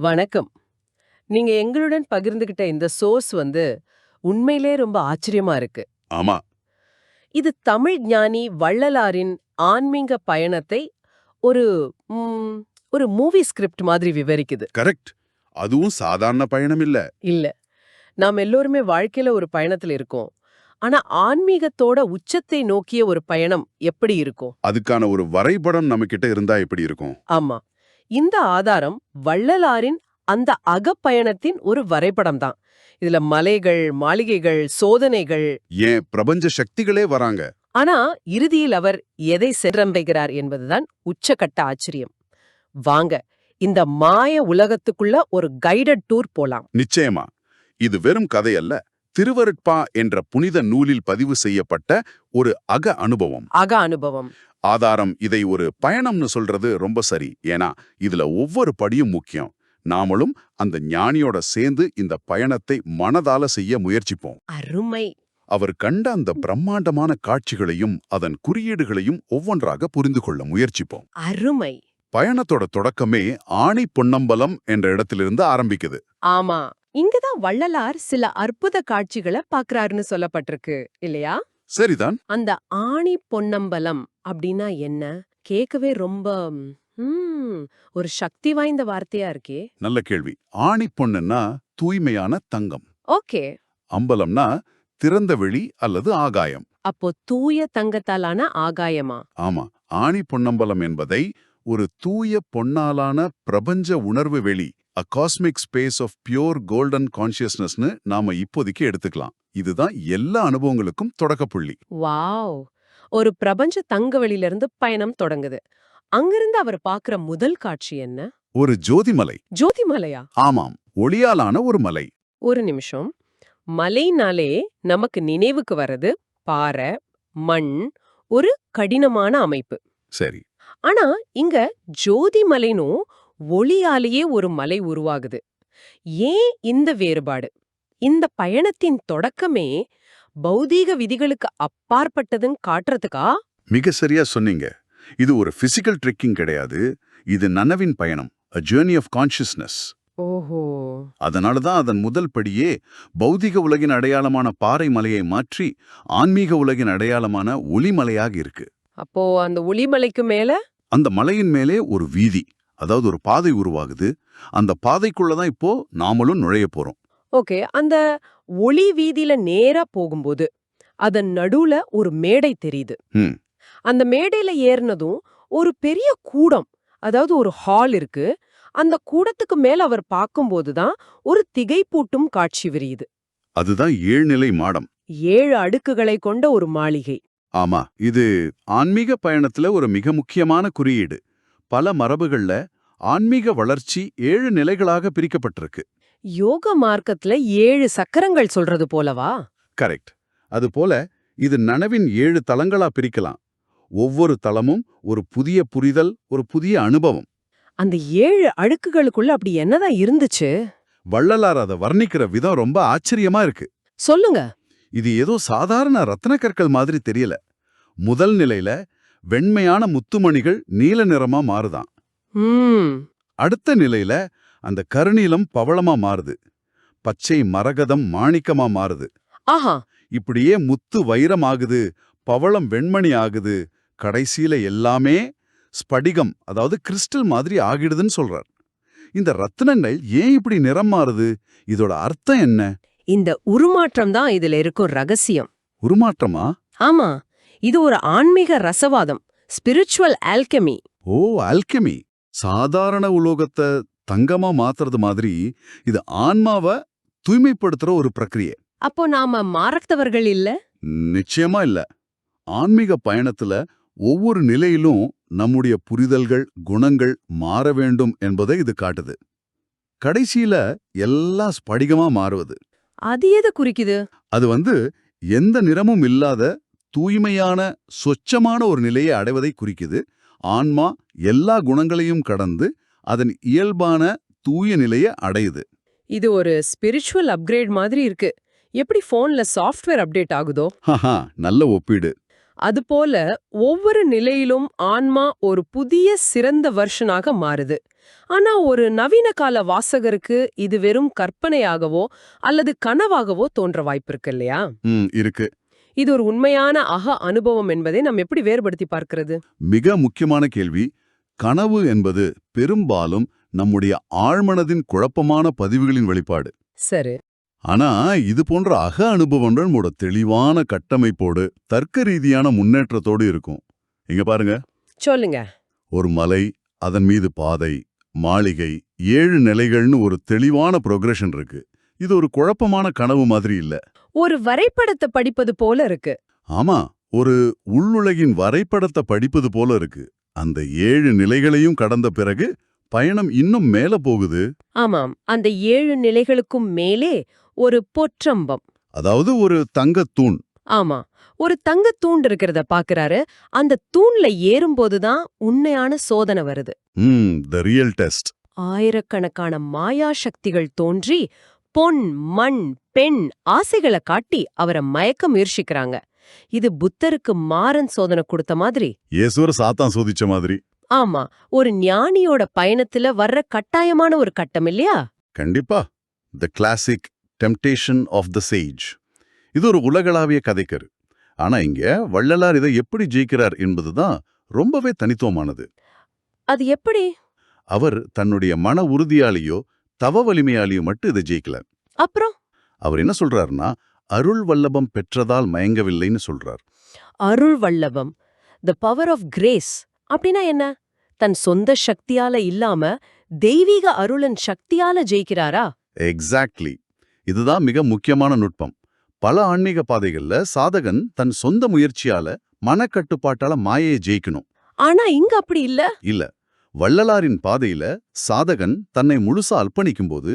வணக்கம். நீங்க எங்களுடன் பகிர்ந்துகிட்ட இந்த சோர்ஸ் வந்து உண்மையிலே ரொம்ப ஆச்சரியமா இருக்கு. ஆமா. இது தமிழ் ஞானி வள்ளலாரின் ஆன்மீக பயணத்தை ஒரு ஒரு மூவி ஸ்கிரிப்ட் மாதிரி விவரிக்குது. கரெக்ட். அதுவும் சாதாரண பயணம் இல்ல. இல்ல. நாம் எல்லோருமே வாழ்க்கையில ஒரு பயணத்துல இருக்கோம். ஆனா ஆன்மீகத்தோட உச்சத்தை நோக்கிய ஒரு பயணம் எப்படி இருக்கும்? அதுக்கான ஒரு வரைபடம் நம்ம கிட்ட இருந்தா எப்படி இருக்கும்? ஆமா. இந்த ஆதாரம் வள்ளலாரின் அந்த அகப்பயணத்தின் ஒரு வரைபடம் தான் இதுல மலைகள் மாளிகைகள் சோதனைகள். ஏன் பிரபஞ்ச சக்திகளே வராங்க. ஆனா இறுதியில் அவர் எதை சென்றம்பைகிறார் என்பதுதான் உச்சக்கட்ட ஆச்சரியம். வாங்க இந்த மாய உலகத்துக்குள்ள ஒரு கைடட் டூர் போலாம். நிச்சயமா. இது வெறும் கதை அல்ல திருவருட்பா என்ற புனித நூலில் பதிவு செய்யப்பட்ட ஒரு அக அனுபவம். அக அனுபவம். ஆதாரம் இதை ஒரு பயணம்னு சொல்றது ரொம்ப சரி. ஏன்னா இதுல ஒவ்வொரு படியும் முக்கியம். நாமளும் அந்த ஞானியோட சேர்ந்து இந்த பயணத்தை மனதால செய்ய முயற்சிப்போம். அருமை. அவர் கண்ட அந்த பிரம்மாண்டமான காட்சிகளையும் அதன் குறியீடுகளையும் ஒவ்வொன்றாக புரிந்து கொள்ள முயற்சிப்போம். அருமை. பயணத்தோட தொடக்கமே ஆணி பொன்னம்பலம் என்ற இடத்திலிருந்து ஆரம்பிக்குது. ஆமா. இங்கதான் வள்ளலார் சில அற்புத காட்சிகளை பாக்குறாருன்னு சொல்லப்பட்டிருக்கு இல்லையா? சரிதான். அந்த ஆணி பொன்னம்பலம் அப்படின்னா என்ன? கேட்கவே ரொம்ப ஒரு சக்தி வாய்ந்த வார்த்தையா இருக்கே. நல்ல கேள்வி. ஆணி பொண்ணுன்னா தூய்மையான தங்கம். ஓகே. அம்பலம்னா திறந்த வெளி அல்லது ஆகாயம். அப்போ தூய தங்கத்தாலான ஆகாயமா? ஆமா. ஆணி பொன்னம்பலம் என்பதை ஒரு தூய பொன்னாலான பிரபஞ்ச உணர்வு வெளி அ cosmic space of pure golden கான்சியஸ்னஸ்னு நாம இப்போதைக்கு எடுத்துக்கலாம். இதுதான் எல்லா அனுபவங்களுக்கும் தொடக்கப்புள்ளி. வாவ்! ஒரு பிரபஞ்ச தங்கவெளியில இருந்து பயணம் தொடங்குது. அங்கிருந்து அவர் பாக்குற முதல் காட்சி என்ன? ஒரு ஜோதிமலை. ஜோதிமலையா? ஆமாம் ஒளியாலான ஒரு மலை. ஒரு நிமிஷம். மலைனாலே நமக்கு நினைவுக்கு வர்றது பாறை மண் ஒரு கடினமான அமைப்பு. சரி. ஆனா இங்க ஜோதிமலைனும் ஒளியாலேயே ஒரு மலை உருவாகுது. ஏன் இந்த வேறுபாடு? இந்த பயணத்தின் தொடக்கமே பௌதீக விதிகளுக்கு அப்பாற்பட்டதுன்னு காட்டுறதுக்கா? மிக சரியா சொன்னீங்க. இது ஒரு பிசிக்கல் ட்ரெக்கிங் கிடையாது. இது நனவின் பயணம் அ ஜேர்னி ஆஃப் கான்ஷியஸ்னஸ் ஓஹோ. அதனால தான் அதன் முதல் படியே பௌதிக உலகின் அடையாளமான பாறை மலையை மாற்றி ஆன்மீக உலகின் அடையாளமான ஒளிமலையாக இருக்கு. அப்போ அந்த ஒளிமலைக்கு மேல? அந்த மலையின் மேலே ஒரு வீதி அதாவது ஒரு பாதை உருவாகுது. அந்த பாதைக்குள்ள தான் இப்போ நாமளும் நுழைய போறோம். ஓகே அந்த ஒளி வீதியில நேரா போகும்போது அதன் நடுவுல ஒரு மேடை தெரியுது. அந்த மேடையில ஏறினதும் ஒரு பெரிய கூடம் அதாவது ஒரு ஹால் இருக்கு. அந்த கூடத்துக்கு மேல அவர் பார்க்கும்போது தான் ஒரு திகைப்பூட்டும் காட்சி விரியுது. அதுதான் ஏழ்நிலை மாடம். ஏழு அடுக்குகளை கொண்ட ஒரு மாளிகை. ஆமா இது ஆன்மீக பயணத்துல ஒரு மிக முக்கியமான குறியீடு. பல மரபுகள்ல ஆன்மீக வளர்ச்சி ஏழு நிலைகளாக பிரிக்கப்பட்டிருக்கு. யோக மார்க்கத்துல ஏழு சக்கரங்கள் சொல்றது போலவா? கரெக்ட் அதுபோல இது நனவின் ஏழு தளங்களா பிரிக்கலாம். ஒவ்வொரு தளமும் ஒரு புதிய புரிதல் ஒரு புதிய அனுபவம். அந்த ஏழு அடுக்குகளுக்குள்ள அப்படி என்னதான் இருந்துச்சு? வள்ளலார் அதை வர்ணிக்கிற விதம் ரொம்ப ஆச்சரியமா இருக்கு. சொல்லுங்க. இது ஏதோ சாதாரண ரத்ன கற்கள் மாதிரி தெரியல. முதல் நிலையில வெண்மையான முத்துமணிகள் நீல நிறமா மாறுதான். அடுத்த நிலையில அந்த கருநீலம் பவளமா மாறுது. பச்சை மரகதம் மாணிக்கமா மாறுது. ஆஹா. இப்படியே முத்து வைரம் ஆகுது பவளம் வெண்மணி ஆகுது கடைசியில எல்லாமே ஸ்படிகம் அதாவது கிறிஸ்டல் மாதிரி ஆகிடுதுன்னு சொல்றார். இந்த ரத்தினங்கள் ஏன் இப்படி நிறம் மாறுது? இதோட அர்த்தம் என்ன? இந்த உருமாற்றம் தான் இதுல இருக்கும் ரகசியம். உருமாற்றமா? ஆமா. இது ஒரு ஆன்மீக ரசவாதம் ஸ்பிரிச்சுவல் ஆல்கெமி ஓ ஆல்கெமி சாதாரண உலோகத்தை தங்கமா மாத்துறது மாதிரி இது ஆன்மாவை தூய்மைப்படுத்துற ஒரு பிரக்கிரியை அப்போ நாம மாறத்தவர்கள் இல்ல? நிச்சயமா இல்ல. ஆன்மீக பயணத்துல ஒவ்வொரு நிலையிலும் நம்முடைய புரிதல்கள் குணங்கள் மாற வேண்டும் என்பதை இது காட்டுது. கடைசியில எல்லாம் ஸ்படிகமா மாறுவது. அது எது குறிக்குது? அது வந்து எந்த நிறமும் இல்லாத தூய்மையான சொச்சமான ஒரு நிலையை அடைவதை குறிக்குது. ஆன்மா எல்லா குணங்களையும் கடந்து அதன் இயல்பான தூய நிலையை அடையுது. இது ஒரு ஸ்பிரிச்சுவல் அப்கிரேட் மாதிரி இருக்கு. எப்படி போன்ல சாஃப்ட்வேர் அப்டேட் ஆகுதோ? நல்ல ஒப்பீடு. அதுபோல ஒவ்வொரு நிலையிலும் ஆன்மா ஒரு புதிய சிறந்த வருஷனாக மாறுது. ஆனா ஒரு நவீன கால வாசகருக்கு இது வெறும் கற்பனையாகவோ அல்லது கனவாகவோ தோன்ற வாய்ப்பு இருக்கு இல்லையா? இருக்கு. இது ஒரு உண்மையான அக அனுபவம் என்பதை நாம் எப்படி வேறுபடுத்தி பார்க்கிறது? மிக முக்கியமான கேள்வி. கனவு என்பது பெரும்பாலும் நம்முடைய ஆழ்மனதின் குழப்பமான பதிவுகளின் வெளிப்பாடு. சரி. ஆனா இது போன்ற அக அனுபவங்கள் நம்மோட தெளிவான கட்டமைப்போடு தர்க்க ரீதியான முன்னேற்றத்தோடு இருக்கும். இங்க பாருங்க. சொல்லுங்க. ஒரு மலை அதன் மீது பாதை மாளிகை ஏழு நிலைகள்னு ஒரு தெளிவான ப்ரோக்ரஷன் இருக்கு. இது ஒரு குழப்பமான கனவு மாதிரி இல்ல. ஒரு வரைபடத்தை படிப்பது போல இருக்கு. ஆமா ஒரு உள்ளுலகின் வரைபடத்தை படிப்பது போல இருக்கு. அந்த ஏழு நிலைகளையும் கடந்த பிறகு பயணம் இன்னும் மேல போகுது. ஆமாம் அந்த ஏழு நிலைகளுக்கும் மேலே ஒரு பொற்றம்பம். அதாவது ஒரு தங்கத் தூண். ஆமா ஒரு தங்க தூண் இருக்கிறத பாக்குறாரு. அந்த தூண்ல ஏறும்போதுதான் உண்மையான சோதனை வருது. த ரியல் டெஸ்ட் ஆயிரக்கணக்கான மாயா சக்திகள் தோன்றி பொன் மண் பெண் ஆசைகளை காட்டி அவரை மயக்க முயற்சிக்கிறாங்க. இது புத்தருக்கு மாறன் சோதனை கொடுத்த மாதிரி. இயேசுவர் சாத்தான் சோதிச்ச மாதிரி. ஆமா ஒரு ஞானியோட பயணத்துல வர்ற கட்டாயமான ஒரு கட்டம் இல்லையா? கண்டிப்பா. The classic temptation of the sage இது ஒரு உலகளாவிய கதைக்கரு. ஆனா இங்க வள்ளலார் இதை எப்படி ஜெயிக்கிறார் என்பதுதான் ரொம்பவே தனித்துவமானது. அது எப்படி? அவர் தன்னுடைய மன உறுதியாலேயோ தவ வலிமையாலேயோ மட்டும் இதை ஜெயிக்கல. அப்புறம்? அவர் என்ன சொல்றாருன்னா அருள் வல்லபம் பெற்றதால் மயங்கவில்லைன்னு சொல்றார். அருள் வல்லபம் த பவர் ஆஃப் கிரேஸ் அப்படின்னா என்ன? தன் சொந்த சக்தியால இல்லாம தெய்வீக அருளன் சக்தியால ஜெயிக்கிறாரா? எக்ஸாக்ட்லி இதுதான் மிக முக்கியமான நுட்பம். பல ஆன்மீக பாதைகள்ல சாதகன் தன் சொந்த முயற்சியால மனக்கட்டுப்பாட்டால மாயையை ஜெயிக்கணும். ஆனா இங்க அப்படி இல்ல. இல்ல. வள்ளலாரின் பாதையில சாதகன் தன்னை முழுசா அர்ப்பணிக்கும்போது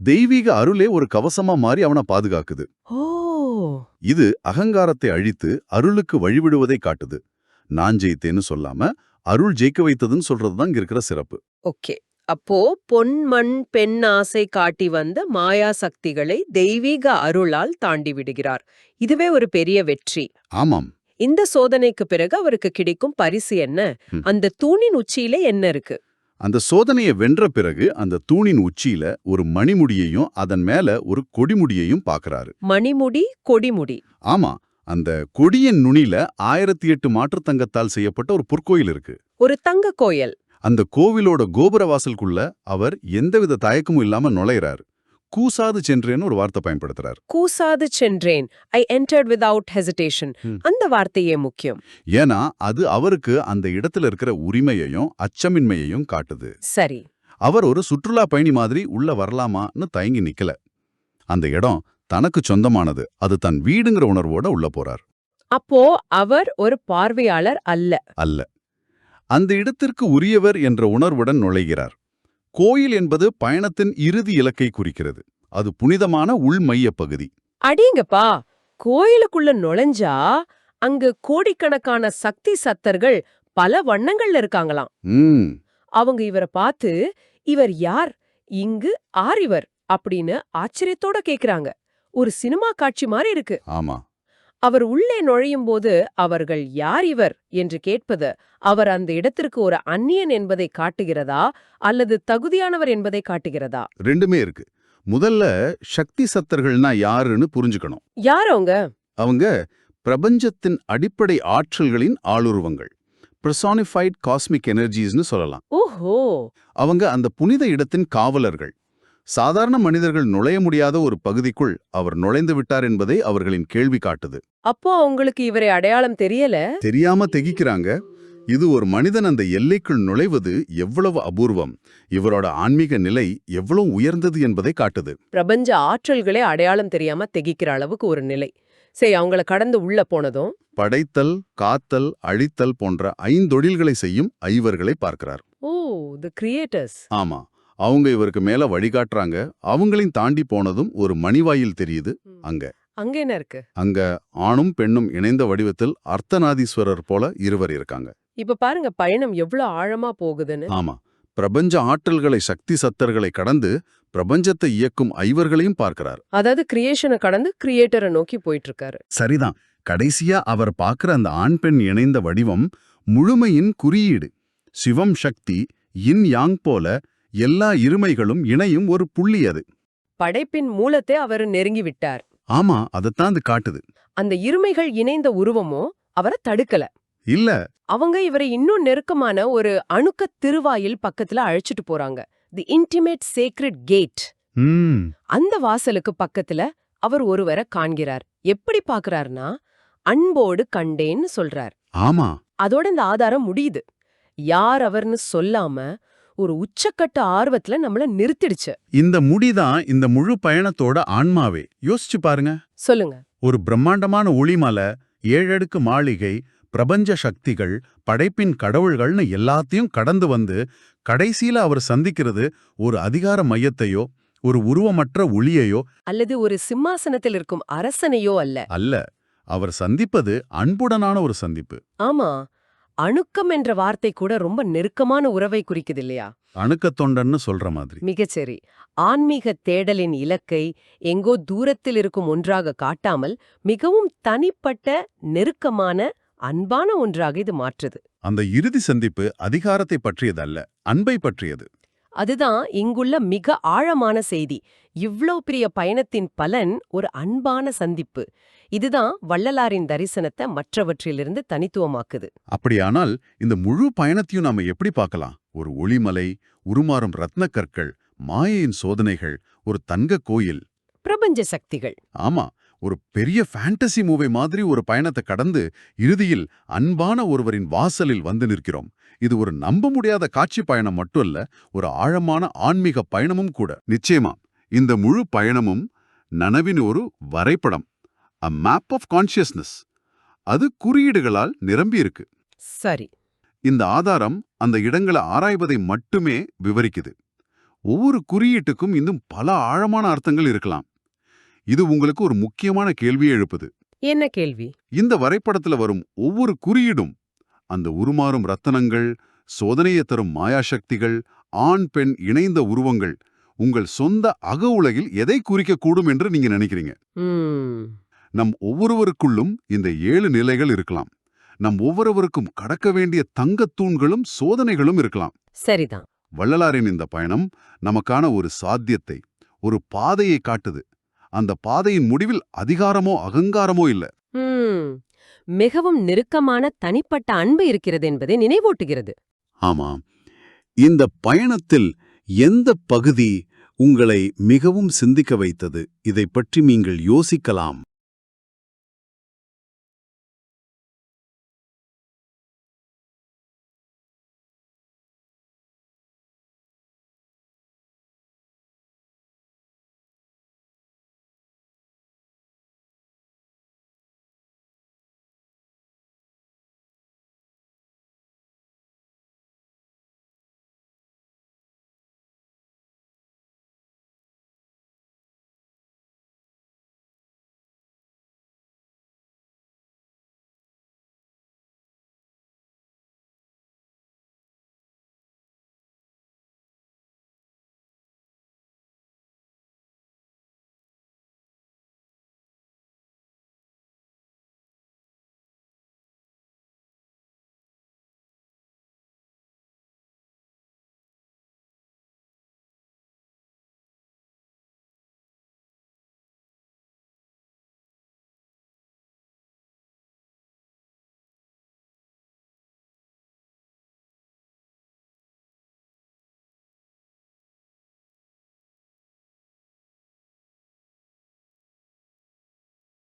தெய்வீக அருளே ஒரு கவசமா மாறி அவனை பாதுகாக்குது. ஓ. இது அகங்காரத்தை அழித்து அருளுக்கு வழிவிடுவதை காட்டுது. நான் ஜெயித்தேன்னு சொல்லாம அருள் ஜெயிக்க வைத்ததுன்னு சொல்றதுதான் இங்க இருக்கிற சிறப்பு. ஓகே. அப்போ பொன் மண் பெண் ஆசை காட்டி வந்த மாயா சக்திகளை தெய்வீக அருளால் தாண்டி விடுகிறார். இதுவே ஒரு பெரிய வெற்றி. ஆமாம். இந்த சோதனைக்கு பிறகு அவருக்கு கிடைக்கும் பரிசு என்ன. அந்த தூணின் உச்சியில என்ன இருக்கு? அந்த சோதனையை வென்ற பிறகு அந்த தூணின் உச்சியில ஒரு மணிமுடியையும் அதன் மேல ஒரு கொடிமுடியையும் பார்க்கறாரு மணிமுடி கொடிமுடி. ஆமா அந்த கொடியின் நுனில ஆயிரத்தி எட்டு மாற்றுத்தங்கத்தால் செய்யப்பட்ட ஒரு பொற்கோயில் இருக்கு. ஒரு தங்க கோயில். அந்த கோவிலோட கோபுர வாசலுக்குள்ள அவர் எந்தவித தயக்கமும் இல்லாம நுழையிறாரு. கூசாது சென்றேன்னு ஒரு வார்த்தை பயன்படுத்துறாரு. கூசாது சென்றேன். I entered without hesitation. அந்த வார்த்தையே முக்கியம். ஏன்னா அது அவருக்கு அந்த இடத்துல இருக்கிற உரிமையையும் அச்சமின்மையையும் காட்டுது. சரி. அவர் ஒரு சுற்றுலா பயணி மாதிரி உள்ள வரலாமான்னு தயங்கி நிக்கல. அந்த இடம் தனக்கு சொந்தமானது. அது தன் வீடுங்கிற உணர்வோட உள்ள போறார். அப்போ அவர் ஒரு பார்வையாளர் அல்ல. அல்ல. அந்த இடத்திற்கு உரியவர் என்ற உணர்வுடன் நுழைகிறார். கோயில் என்பது பயணத்தின் இறுதி இலக்கை குறிக்கிறது. அது புனிதமான உள்மைய பகுதி. அடிங்கப்பா! கோயிலுக்குள்ள நுழைஞ்சா அங்கு கோடிக்கணக்கான சக்தி சத்தர்கள் பல வண்ணங்கள்ல இருக்காங்களாம். அவங்க இவரை பார்த்து இவர் யார்? இங்கு ஆர் இவர்? அப்படின்னு ஆச்சரியத்தோட கேக்குறாங்க. ஒரு சினிமா காட்சி மாதிரி இருக்கு. ஆமா. அவர் உள்ளே நுழையும் போது அவர்கள் யார் இவர் என்று கேட்பது அவர் அந்த இடத்திற்கு ஒரு அந்நியன் என்பதை காட்டுகிறதா அல்லது தகுதியானவர் என்பதை காட்டுகிறதா? ரெண்டுமே இருக்கு. முதல்ல சக்தி சத்தர்கள்னா யாருன்னு புரிஞ்சுக்கணும். யார் அவங்க? அவங்க பிரபஞ்சத்தின் அடிப்படை ஆற்றல்களின் ஆளுருவங்கள். Personified காஸ்மிக் எனர்ஜிஸ்னு சொல்லலாம். ஓஹோ. அவங்க அந்த புனித இடத்தின் காவலர்கள். சாதாரண மனிதர்கள் நுழைய முடியாத ஒரு பகுதிக்குள் அவர் நுழைந்து விட்டார் என்பதை அவர்களின் கேள்வி காட்டுது. அப்போ அவங்களுக்கு இவரை அடையாளம் தெரியல? தெரியாம தெகிக்கிறாங்க. இது ஒரு மனிதன் அந்த எல்லைக்குள் நுழைவது எவ்வளவு அபூர்வம். இவரோட ஆன்மீக நிலை எவ்வளவு உயர்ந்தது என்பதை காட்டுது. பிரபஞ்ச ஆற்றல்களே அடையாளம் தெரியாம திகைக்கிற அளவுக்கு ஒரு நிலை. சரி அவங்கள கடந்து உள்ள போனதும்? படைத்தல் காத்தல் அழித்தல் போன்ற ஐந்தொழில்களை செய்யும் ஐவர்களை பார்க்கிறார். ஓ தி கிரியேட்டர்ஸ் ஆமா. அவங்க இவருக்கு மேல வழிகாட்டுறாங்க அவங்களையும் தாண்டி போனதும் ஒரு மணிவாயில் தெரியுது அங்க. அங்க என்ன இருக்கு? அங்க ஆணும் பெண்ணும் இணைந்த வடிவத்தில் அர்த்தநாதீஸ்வரர் போல இருவர் இருக்காங்க. இப்ப பாருங்க பயணம் எவ்வளவு ஆழமா போகுதுன்னு. ஆமா. பிரபஞ்ச ஆற்றல்களை சக்தி சத்தர்களை கடந்து பிரபஞ்சத்தை இயக்கும் ஐவர்களையும் பார்க்கிறார். அதாவது கிரியேஷனை கடந்து கிரியேட்டரை நோக்கி போயிட்டு இருக்காரு சரிதான். கடைசியா அவர் பார்க்கிற அந்த ஆண் பெண் இணைந்த வடிவம் முழுமையின் குறியீடு. சிவம் சக்தி இன் யாங் போல எல்லா இருமைகளும் இணையும் ஒரு புள்ளி அது. படைப்பின் மூலத்தை அவர் நெருங்கி விட்டார் ஆமா அதைத்தான் அது காட்டுது. அந்த இருமைகள் இணைந்த உருவமோ அவரை தடுக்கல. இல்ல. அவங்க இவரை இன்னும் நெருக்கமான ஒரு அணுக்க திருவாயில் பக்கத்துல அழைச்சிட்டு போறாங்க. தி இன்டிமேட் சேக்ரெட் கேட் அந்த வாசலுக்கு பக்கத்துல அவர் ஒருவரை காண்கிறார். எப்படி பாக்குறாருன்னா அன்போடு கண்டேன்னு சொல்றார். ஆமா. அதோட இந்த ஆதாரம் முடியுது. யார் அவர்னு சொல்லாம ஒரு உச்சக்கட்ட ஆர்வத்துல நம்மள நிறுத்திடுச்சு. இந்த முடிதான் இந்த முழு பயணத்தோட ஆன்மாவே. யோசிச்சு பாருங்க. சொல்லுங்க. ஒரு பிரம்மாண்டமான ஒளிமலை ஏழடுக்கு மாளிகை பிரபஞ்ச சக்திகள் படைப்பின் கடவுள்கள்னு எல்லாத்தையும் கடந்து வந்து கடைசியில அவர் சந்திக்கிறது ஒரு அதிகார மையத்தையோ ஒரு உருவமற்ற ஒளியையோ. அல்லது ஒரு சிம்மாசனத்தில் இருக்கும் அரசனையோ அல்ல. அல்ல. அவர் சந்திப்பது அன்புடனான ஒரு சந்திப்பு. ஆமா. அணுக்கம் என்ற வார்த்தை கூட ரொம்ப நெருக்கமான உறவை குறிக்குது இல்லையா அணுக்கத் தொண்டன்னு சொல்ற மாதிரி. மிகச்சரி ஆன்மீக தேடலின் இலக்கை எங்கோ தூரத்தில் இருக்கும் ஒன்றாக காட்டாமல் மிகவும் தனிப்பட்ட நெருக்கமான அன்பான ஒன்றாக இது மாற்றுது. அந்த இறுதி சந்திப்பு அதிகாரத்தை பற்றியதல்ல அன்பை பற்றியது. அதுதான் இங்குள்ள மிக ஆழமான செய்தி. இவ்ளோ பெரிய பயணத்தின் பலன் ஒரு அன்பான சந்திப்பு. இதுதான் வள்ளலாரின் தரிசனத்தை மற்றவற்றிலிருந்து தனித்துவமாக்குது. அப்படியானால் இந்த முழு பயணத்தையும் நாம எப்படி பார்க்கலாம்? ஒரு ஒளிமலை உருமாறும் ரத்னக் கற்கள் மாயையின் சோதனைகள் ஒரு தங்க கோயில். பிரபஞ்ச சக்திகள். ஆமா ஒரு பெரிய ஃபேண்டசி மூவி மாதிரி ஒரு பயணத்தை கடந்து இறுதியில் அன்பான ஒருவரின் வாசலில் வந்து நிற்கிறோம். இது ஒரு நம்ப முடியாத காட்சி பயணம் மட்டும் இல்ல ஒரு ஆழமான ஆன்மீக பயணமும் கூட. நிச்சயமா இந்த முழு பயணமும் நனவின் ஒரு வரைபடம். அ மேப் ஆஃப் கான்ஷியஸ்னஸ் அது குறியீடுகளால் நிரம்பி இருக்கு சரி. இந்த ஆதாரம் அந்த இடங்களை ஆராய்வதை மட்டுமே விவரிக்குது. ஒவ்வொரு குறியீட்டுக்கும் இன்னும் பல ஆழமான அர்த்தங்கள் இருக்கலாம். இது உங்களுக்கு ஒரு முக்கியமான கேள்வியை எழுப்புது. என்ன கேள்வி? இந்த வரைபடத்துல வரும் ஒவ்வொரு குறியீடும் அந்த உருமாறும் ரத்தனங்கள் சோதனையை தரும் மாயாசக்திகள் ஆண் பெண் இணைந்த உருவங்கள் உங்கள் சொந்த அக உலகில் எதை குறிக்கக்கூடும் என்று நீங்க நினைக்கிறீங்க? நம் ஒவ்வொருவருக்குள்ளும் இந்த ஏழு நிலைகள் இருக்கலாம். நம் ஒவ்வொருவருக்கும் கடக்க வேண்டிய தங்கத் தூண்களும் சோதனைகளும் இருக்கலாம். சரிதான். வள்ளலாரின் இந்த பயணம் நமக்கான ஒரு சாத்தியத்தை ஒரு பாதையை காட்டுது. அந்த பாதையின் முடிவில் அதிகாரமோ அகங்காரமோ இல்ல. மிகவும் நெருக்கமான தனிப்பட்ட அன்பு இருக்கிறது என்பதை நினைவூட்டுகிறது. ஆமாம். இந்த பயணத்தில் எந்த பகுதி உங்களை மிகவும் சிந்திக்க வைத்தது? இதை பற்றி நீங்கள் யோசிக்கலாம்.